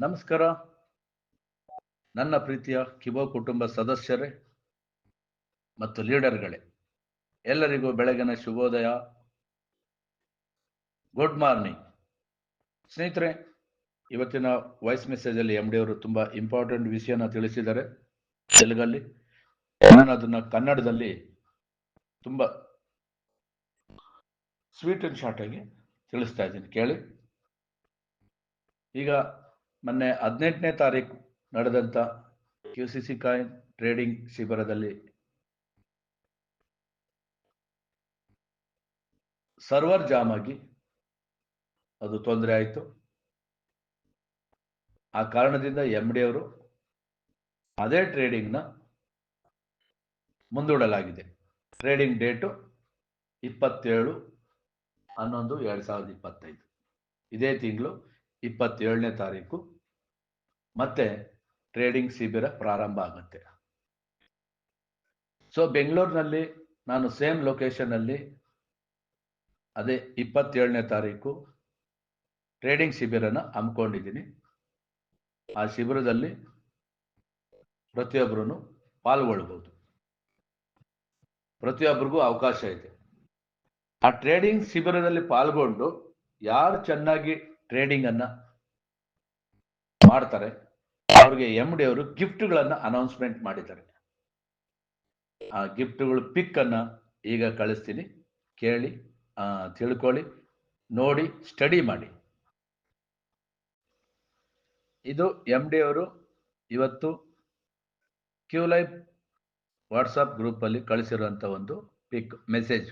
ನಮಸ್ಕಾರ. ನನ್ನ ಪ್ರೀತಿಯ ಕಿಬೋ ಕುಟುಂಬ ಸದಸ್ಯರೇ ಮತ್ತು ಲೀಡರ್ಗಳೇ, ಎಲ್ಲರಿಗೂ ಬೆಳಗಿನ ಶುಭೋದಯ. ಗುಡ್ ಮಾರ್ನಿಂಗ್ ಸ್ನೇಹಿತರೆ, ಇವತ್ತಿನ ವಾಯ್ಸ್ ಮೆಸೇಜಲ್ಲಿ ಎಂ ಡಿ ಅವರು ತುಂಬಾ ಇಂಪಾರ್ಟೆಂಟ್ ವಿಷಯನ ತಿಳಿಸಿದ್ದಾರೆ. ತೆಲುಗಲ್ಲಿ. ನಾನು ಅದನ್ನ ಕನ್ನಡದಲ್ಲಿ ತುಂಬ ಸ್ವೀಟ್ ಅಂಡ್ ಶಾರ್ಟ್ ಆಗಿ ತಿಳಿಸ್ತಾ ಇದ್ದೀನಿ. ಕೇಳಿ. ಈಗ ಮೊನ್ನೆ ಹದಿನೆಂಟನೇ ತಾರೀಕು ನಡೆದಂತ Q C C coin trading ಶಿಬಿರದಲ್ಲಿ ಸರ್ವರ್ ಜಾಮ್ ಆಗಿ ಅದು ತೊಂದರೆ ಆಯಿತು. ಆ ಕಾರಣದಿಂದ ಎಂ ಡಿ ಅವರು ಅದೇ ಟ್ರೇಡಿಂಗ್ನ ಮುಂದೂಡಲಾಗಿದೆ. ಟ್ರೇಡಿಂಗ್ ಡೇಟು ಇಪ್ಪತ್ತೇಳು ಹನ್ನೊಂದು ಎರಡು ಸಾವಿರದ ಇಪ್ಪತ್ತೈದು. ಇದೇ ತಿಂಗಳು ಇಪ್ಪತ್ತೇಳನೇ ತಾರೀಕು ಮತ್ತೆ ಟ್ರೇಡಿಂಗ್ ಶಿಬಿರ ಪ್ರಾರಂಭ ಆಗುತ್ತೆ. ಸೊ ಬೆಂಗಳೂರಿನಲ್ಲಿ ನಾನು ಸೇಮ್ ಲೊಕೇಶನ್ನಲ್ಲಿ ಅದೇ ಇಪ್ಪತ್ತೇಳನೇ ತಾರೀಕು ಟ್ರೇಡಿಂಗ್ ಶಿಬಿರನ ಹಮ್ಮಿಕೊಂಡಿದ್ದೀನಿ. ಆ ಶಿಬಿರದಲ್ಲಿ ಪ್ರತಿಯೊಬ್ಬರೂ ಪಾಲ್ಗೊಳ್ಬಹುದು. ಪ್ರತಿಯೊಬ್ಬರಿಗೂ ಅವಕಾಶ ಇದೆ. ಆ ಟ್ರೇಡಿಂಗ್ ಶಿಬಿರದಲ್ಲಿ ಪಾಲ್ಗೊಂಡು ಯಾರು ಚೆನ್ನಾಗಿ ಟ್ರೇಡಿಂಗ್ ಅನ್ನ ಮಾಡ್ತಾರೆ. ಅವ್ರಿಗೆ ಎಂ ಡಿ ಅವರು ಗಿಫ್ಟ್ಗಳನ್ನ ಅನೌನ್ಸ್ಮೆಂಟ್ ಮಾಡಿದ್ದಾರೆ. ಆ ಗಿಫ್ಟ್ಗಳು ಪಿಕ್ ಅನ್ನ ಈಗ ಕಳಿಸ್ತೀನಿ. ಕೇಳಿ ತಿಳ್ಕೊಳ್ಳಿ, ನೋಡಿ ಸ್ಟಡಿ ಮಾಡಿ. ಇದು ಎಂ ಡಿ ಅವರು ಇವತ್ತು ಕ್ಯೂ ಲೈಫ್ ವಾಟ್ಸಪ್ ಗ್ರೂಪ್ ಅಲ್ಲಿ ಕಳಿಸಿರುವಂತ ಒಂದು ಪಿಕ್ ಮೆಸೇಜ್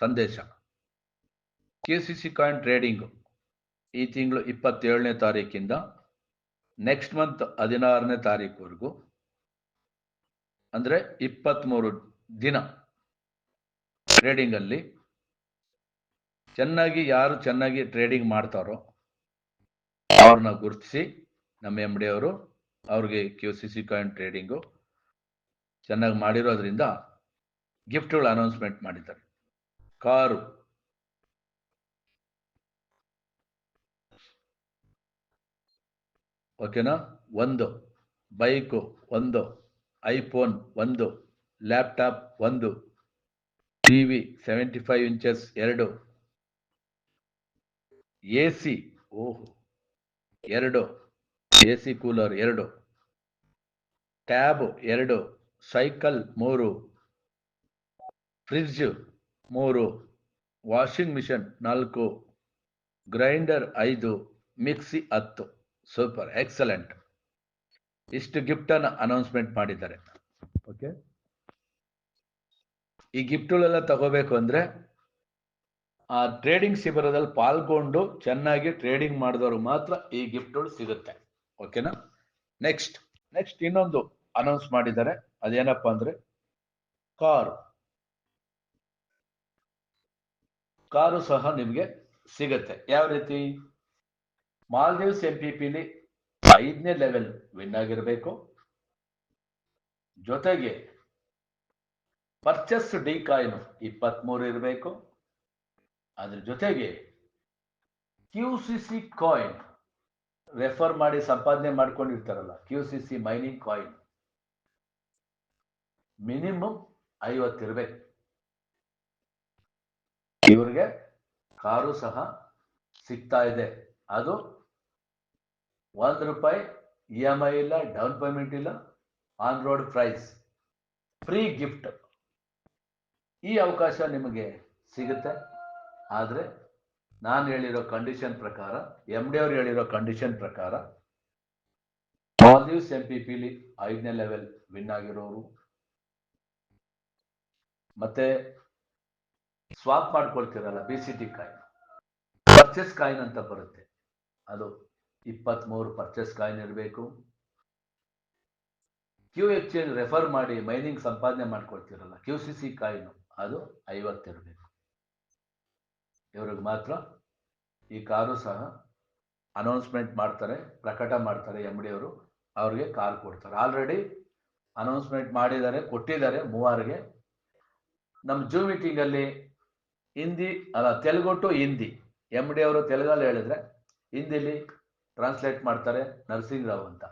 ಸಂದೇಶ. K C C coin trading ಈ ತಿಂಗಳು ಇಪ್ಪತ್ತೇಳನೇ ತಾರೀಕಿಂದ ನೆಕ್ಸ್ಟ್ ಮಂತ್ ಹದಿನಾರನೇ ತಾರೀಕುವರೆಗೂ, ಅಂದ್ರೆ ಇಪ್ಪತ್ತ್ಮೂರು ದಿನ ಟ್ರೇಡಿಂಗಲ್ಲಿ ಚೆನ್ನಾಗಿ ಯಾರು ಚೆನ್ನಾಗಿ ಟ್ರೇಡಿಂಗ್ ಮಾಡ್ತಾರೋ ಅವ್ರನ್ನ ಗುರುತಿಸಿ ನಮ್ಮ ಎಂ ಡಿ ಅವರು ಅವ್ರಿಗೆ Q C C coin trading ಚೆನ್ನಾಗಿ ಮಾಡಿರೋದ್ರಿಂದ ಗಿಫ್ಟ್ಗಳು ಅನೌನ್ಸ್ಮೆಂಟ್ ಮಾಡಿದ್ದಾರೆ. ಕಾರು. ಓಕೆನಾ ಒಂದು ಬೈಕು ಒಂದು ಐಫೋನ್ ಒಂದು ಲ್ಯಾಪ್ಟಾಪ್ ಒಂದು ಟಿವಿ ಸೆವೆಂಟಿ ಫೈವ್ ಇಂಚಸ್ ಎರಡು ಎ ಸಿ ಓಹೋ ಎರಡು ಎ ಸಿ ಕೂಲರ್ ಎರಡು ಟ್ಯಾಬ್ ಎರಡು ಸೈಕಲ್ ಮೂರು ಫ್ರಿಡ್ಜ್ ಮೂರು ವಾಷಿಂಗ್ ಮಿಷನ್ ನಾಲ್ಕು ಗ್ರೈಂಡರ್ ಐದು ಮಿಕ್ಸಿ ಹತ್ತು ಸೂಪರ್ ಎಕ್ಸಲೆಂಟ್ ಇಷ್ಟು ಗಿಫ್ಟ್ ಅನ್ನು ಅನೌನ್ಸ್ಮೆಂಟ್ ಮಾಡಿದ್ದಾರೆ. ಓಕೆ ಈ ಗಿಫ್ಟ್ಗಳೆಲ್ಲ ತಗೋಬೇಕು ಅಂದ್ರೆ ಆ ಟ್ರೇಡಿಂಗ್ ಶಿಬಿರದಲ್ಲಿ ಪಾಲ್ಗೊಂಡು ಚೆನ್ನಾಗಿ ಟ್ರೇಡಿಂಗ್ ಮಾಡಿದವರು ಮಾತ್ರ ಈ ಗಿಫ್ಟ್ಗಳು ಸಿಗುತ್ತೆ. ಓಕೆನಾ ನೆಕ್ಸ್ಟ್ ನೆಕ್ಸ್ಟ್ ಇನ್ನೊಂದು ಅನೌನ್ಸ್ ಮಾಡಿದ್ದಾರೆ. ಅದೇನಪ್ಪ ಅಂದ್ರೆ ಕಾರು. ಕಾರು ಸಹ ನಿಮಗೆ ಸಿಗುತ್ತೆ. ಯಾವ ರೀತಿ? ಮಾಲ್ದೀವ್ಸ್ ಎಂ ಪಿ ಪಿಲಿ ಐದನೇ ಲೆವೆಲ್ ವಿನ್ ಆಗಿರಬೇಕು. ಜೊತೆಗೆ ಪರ್ಚೇಸ್ ಡಿ ಕಾಯಿನ್ ಇಪ್ಪತ್ಮೂರು ಇರಬೇಕು. ಅದ್ರ ಜೊತೆಗೆ Q C C coin refer ಮಾಡಿ ಸಂಪಾದನೆ ಮಾಡ್ಕೊಂಡಿರ್ತಾರಲ್ಲ Q C C mining coin minimum ಐವತ್ತಿರ್ಬೇಕು ಇವ್ರಿಗೆ ಕಾರು ಸಹ ಸಿಗ್ತಾ ಇದೆ. ಅದು ಒಂದು ರೂಪಾಯಿ ಇ ಎಂ ಐ ಇಲ್ಲ ಡೌನ್ ಪೇಮೆಂಟ್ ಇಲ್ಲ on road price free gift ಈ ಅವಕಾಶ ನಿಮಗೆ ಸಿಗುತ್ತೆ. ಆದರೆ ನಾನು ಹೇಳಿರೋ ಕಂಡೀಷನ್ ಪ್ರಕಾರ ಎಂ ಡಿ ಅವ್ರು ಹೇಳಿರೋ ಕಂಡೀಷನ್ ಪ್ರಕಾರ ಮಾಲ್ದೀವ್ಸ್ ಎಂ ಪಿ ಪಿಲಿ ಐದನೇ ಲೆವೆಲ್ ವಿನ್ ಆಗಿರೋರು, ಮತ್ತೆ swap ಮಾಡ್ಕೊಳ್ತಿರಲ್ಲ B C T coin purchase coin ಅಂತ ಬರುತ್ತೆ. ಅದು ಇಪ್ಪತ್ಮೂರು ಪರ್ಚೇಸ್ ಕಾಯಿನ್ ಇರಬೇಕು. ಕ್ಯೂ ಎಕ್ಸ್ಚೇಂಜ್ ರೆಫರ್ ಮಾಡಿ ಮೈನಿಂಗ್ ಸಂಪಾದನೆ ಮಾಡ್ಕೊಳ್ತಿರಲ್ಲ ಕ್ಯೂ ಸಿ ಸಿ ಕಾಯಿನ್ ಅದು ಐವತ್ತಿರಬೇಕು ಇವ್ರಿಗೆ ಮಾತ್ರ ಈ ಕಾರು ಸಹ ಅನೌನ್ಸ್ಮೆಂಟ್ ಮಾಡ್ತಾರೆ, ಪ್ರಕಟ ಮಾಡ್ತಾರೆ ಎಂ ಡಿ ಅವರು, ಅವ್ರಿಗೆ ಕಾರ್ ಕೊಡ್ತಾರೆ. ಆಲ್ರೆಡಿ ಅನೌನ್ಸ್ಮೆಂಟ್ ಮಾಡಿದ್ದಾರೆ, ಕೊಟ್ಟಿದ್ದಾರೆ ಮೂವರಿಗೆ. ನಮ್ಮ ಜೂ ಮೀಟಿಂಗಲ್ಲಿ ಹಿಂದಿ, ಅಲ್ಲ Telugu to Hindi. M D ಅವರು ತೆಲುಗಲ್ಲಿ ಹೇಳಿದ್ರೆ ಹಿಂದಿಲಿ ಟ್ರಾನ್ಸ್ಲೇಟ್ ಮಾಡ್ತಾರೆ ನರಸಿಂಗ್ ರಾವ್ ಅಂತ.